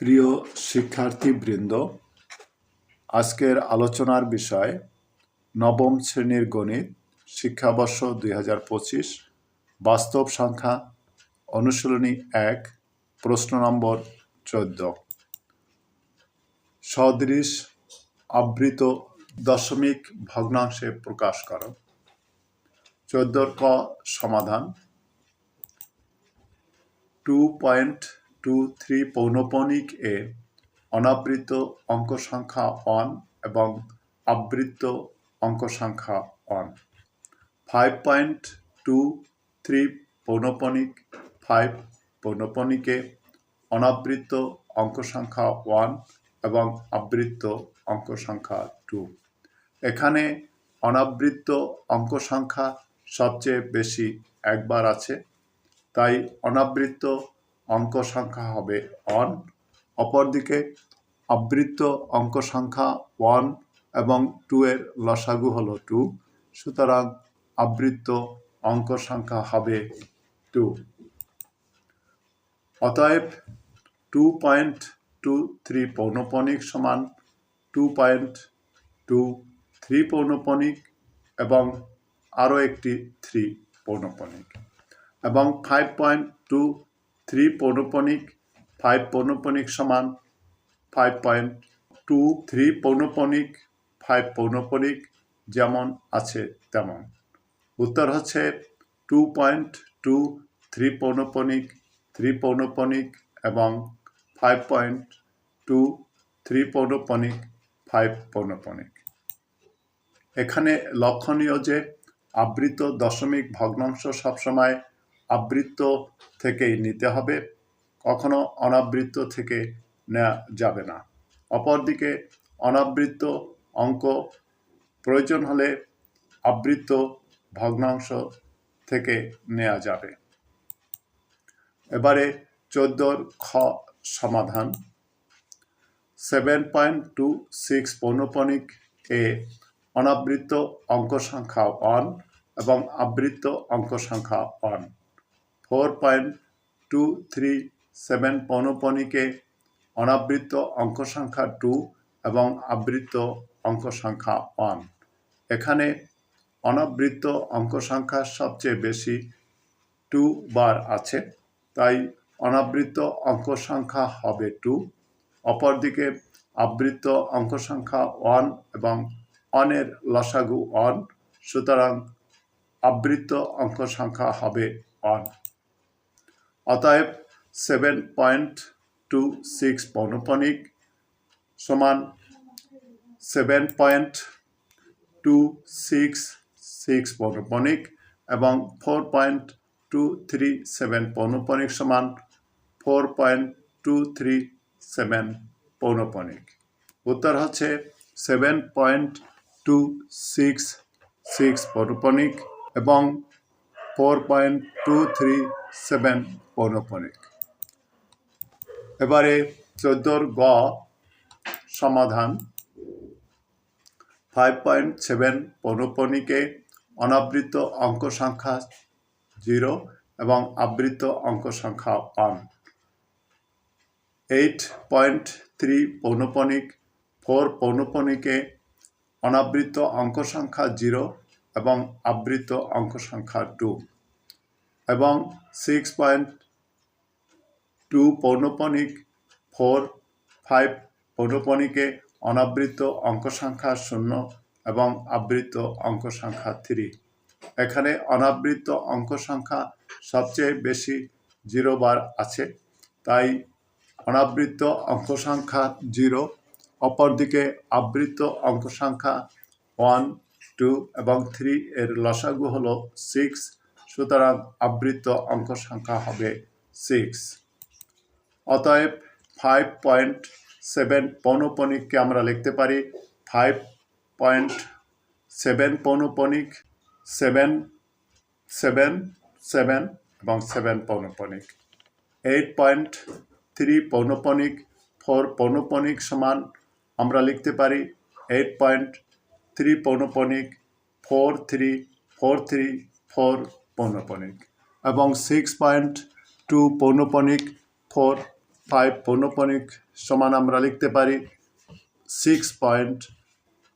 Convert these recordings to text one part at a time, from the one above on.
প্রিয় শিক্ষার্থীবৃন্দ আজকের আলোচনার বিষয় নবম শ্রেণির গণিত, শিক্ষাবর্ষ দুই হাজার পঁচিশ, বাস্তব সংখ্যা, অনুশীলনী এক, প্রশ্ন নম্বর চোদ্দ। সদৃশ আবৃত দশমিক ভগ্নাংশে প্রকাশ করো। চোদ্দোর ক সমাধান। টু পয়েন্ট টু থ্রি পৌনপণিক এ অনাবৃত অঙ্ক সংখ্যা অন এবং আবৃত অঙ্ক সংখ্যা one five point two three পৌনপণিক five পৌনপণিকে অনাবৃত অঙ্ক সংখ্যা ওয়ান এবং আবৃত্ত অঙ্ক সংখ্যা টু এখানে অনাবৃত্ত অঙ্ক সংখ্যা সবচেয়ে বেশি একবার আছে, তাই অনাবৃত অঙ্ক সংখ্যা হবে অন অপরদিকে আবৃত অঙ্ক সংখ্যা ওয়ান এবং টু এর লসাগু হলো টু সুতরাং আবৃত্ত অঙ্ক সংখ্যা হবে টু অতএব টু পয়েন্ট টু থ্রি পৌনপণিক সমান টু পয়েন্ট টু থ্রি পৌনপণিক এবং আরও একটি থ্রি পৌনপণিক এবং ফাইভ পয়েন্ট টু থ্রি পৌনপণিক ফাইভ পৌনপণিক সমান ফাইভ পয়েন্ট টু থ্রি পৌনপণিক ফাইভ পৌনপণিক যেমন আছে তেমন। উত্তর হচ্ছে টু পয়েন্ট টু থ্রি পৌনপণিক থ্রি পৌনপণিক এবং ফাইভ পয়েন্ট টু থ্রি পৌনপণিক ফাইভ পৌনপণিক এখানে লক্ষণীয় যে আবৃত দশমিক ভগ্নাংশ সবসময় আবৃত্ত থেকেই নিতে হবে। কখনো অনাবৃত্ত থেকে নেওয়া যাবে না। অপরদিকে অনাবৃত্ত অঙ্ক প্রয়োজন হলে আবৃত্ত ভগ্নাংশ থেকে নেওয়া যাবে। এবারে চোদ্দোর খ সমাধান। সেভেন পয়েন্ট টু সিক্স পৌনপণিক এ অনাবৃত্ত অঙ্ক সংখ্যা ওয়ান এবং আবৃত্ত অঙ্ক সংখ্যা one. Four point two three seven পৌনপণিকে অনাবৃত্ত অঙ্ক সংখ্যা টু এবং আবৃত্ত অঙ্ক সংখ্যা ওয়ান এখানে অনাবৃত্ত অঙ্ক সংখ্যা সবচেয়ে বেশি টু বার আছে, তাই অনাবৃত্ত অঙ্ক সংখ্যা হবে টু অপরদিকে আবৃত্ত অঙ্ক সংখ্যা ওয়ান এবং অনের লসাগু অন সুতরাং আবৃত্ত অঙ্ক সংখ্যা হবে অন অতএব সেভেন পয়েন্ট টু সিক্স পৌনপণিক সমান seven point two six six পৌনপণিক এবং four point two three seven পৌনপণিক সমান four point two three seven পৌনপণিক উত্তর হচ্ছে seven point two six six পৌনপণিক এবং four point two three seven পৌনপণিক এবারে চোদ্দোর গ সমাধান। ফাইভ পয়েন্ট সেভেন পৌনপণিকে অনাবৃত অঙ্ক সংখ্যা জিরো এবং আবৃত অঙ্ক সংখ্যা ওয়ান এইট পয়েন্ট থ্রি পৌনপণিক ফোর পৌনপণিকে অনাবৃত অঙ্ক সংখ্যা জিরো এবং আবৃত অঙ্ক সংখ্যা টু এবং সিক্স পয়েন্ট টু পৌনপণিক ফোর ফাইভ পৌনপণিকে অনাবৃত অঙ্ক সংখ্যা শূন্য এবং আবৃত অঙ্ক সংখ্যা থ্রি এখানে অনাবৃত অঙ্ক সংখ্যা সবচেয়ে বেশি জিরো বার আছে, তাই অনাবৃত অঙ্ক সংখ্যা জিরো অপরদিকে আবৃত অঙ্ক সংখ্যা ওয়ান টু এবং থ্রি এর লসাগু হলো সিক্স সুতরাং আবৃত অঙ্ক সংখ্যা হবে সিক্স অতএব ফাইভ পয়েন্ট সেভেন পৌনপণিককে আমরা লিখতে পারি। ফাইভ পয়েন্ট সেভেন পৌনপণিক সেভেন সেভেন সেভেন এবং সেভেন পৌনপণিক এইট পয়েন্ট থ্রি পৌনপণিক ফোর পৌনপণিক সমান আমরা লিখতে পারি। Eight point three পৌনপণিক four three four three four পৌনপণিক এবং সিক্স পয়েন্ট টু পৌনপণিক ফোর ফাইভ পৌনপনিক সমান আমরা লিখতে পারি। Six point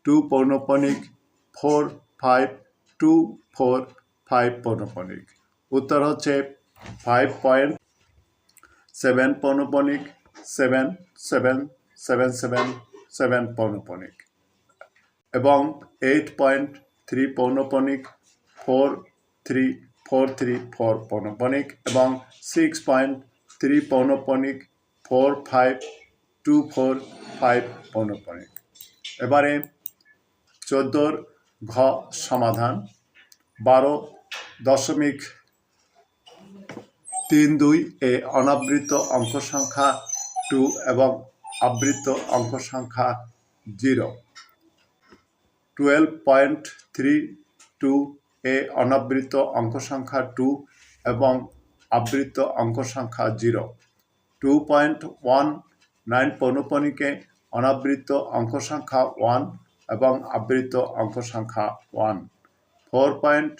two পৌনপনিক four five two four five পৌনপনিক উত্তর হচ্ছে five point seven পৌনপনিক seven seven seven seven seven পৌনপনিক এবং eight point three পৌনপনিক four three four three four পৌনপনিক এবং six point three পৌনপনিক four five two four five পৌনপনিক এবারে চোদ্দোর ঘ সমাধান, বারো দশমিক তিন দুই এ অনাবৃত অঙ্ক সংখ্যা টু এবং আবৃত অঙ্ক সংখ্যা zero twelve point three two এ অনাবৃত অঙ্ক সংখ্যা টু এবং আবৃত অঙ্ক সংখ্যা zero two point one nine পৌনপনিকে অনাবৃত অঙ্ক সংখ্যা ওয়ান এবং আবৃত অঙ্ক সংখ্যা one four point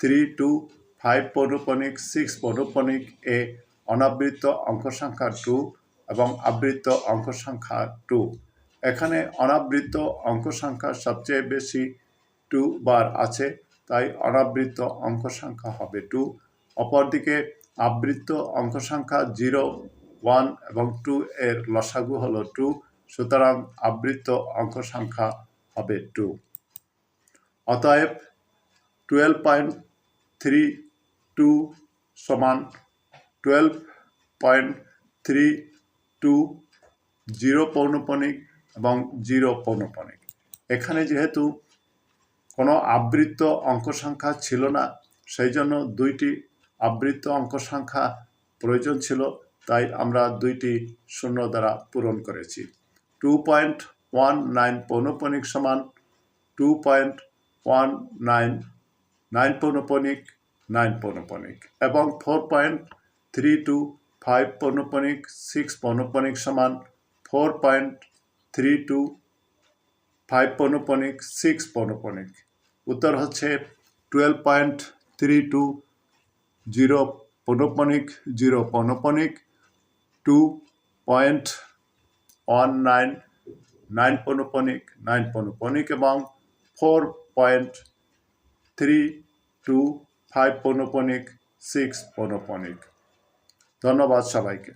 three two five পৌনপনিক six পৌনপনিক এ অনাবৃত অঙ্ক সংখ্যা টু এবং আবৃত অঙ্ক সংখ্যা টু এখানে অনাবৃত অঙ্ক সংখ্যা সবচেয়ে বেশি টু বার আছে। তাই অনাবৃত্ত অঙ্ক সংখ্যা হবে টু অপরদিকে আবৃত্ত অঙ্ক সংখ্যা জিরো ওয়ান এবং টু এর লসাগু হল টু সুতরাং আবৃত অঙ্ক সংখ্যা হবে টু অতএব টুয়েলভ পয়েন্ট থ্রি টু সমান twelve point three two zero পৌনপনিক এবং জিরো পৌনপনিক। এখানে যেহেতু কোনো আবৃত্ত অঙ্ক সংখ্যা ছিল না। সেই জন্য দুইটি আবৃত্ত অঙ্ক সংখ্যা প্রয়োজন ছিল, তাই আমরা দুইটি শূন্য দ্বারা পূরণ করেছি। টু পয়েন্ট ওয়ান নাইন পৌনপনিক সমান two point one nine nine পৌনপনিক nine পৌনপনিক এবং four point three two five পৌনপনিক six পৌনপনিক সমান four point three two five পৌনপনিক six পৌনপনিক। উত্তর হচ্ছে twelve point three two zero পৌনপনিক zero পৌনপনিক two point one nine nine পৌনপনিক nine পৌনপনিক এবং four point three two five পৌনপনিক six পৌনপনিক। ধন্যবাদ সবাইকে।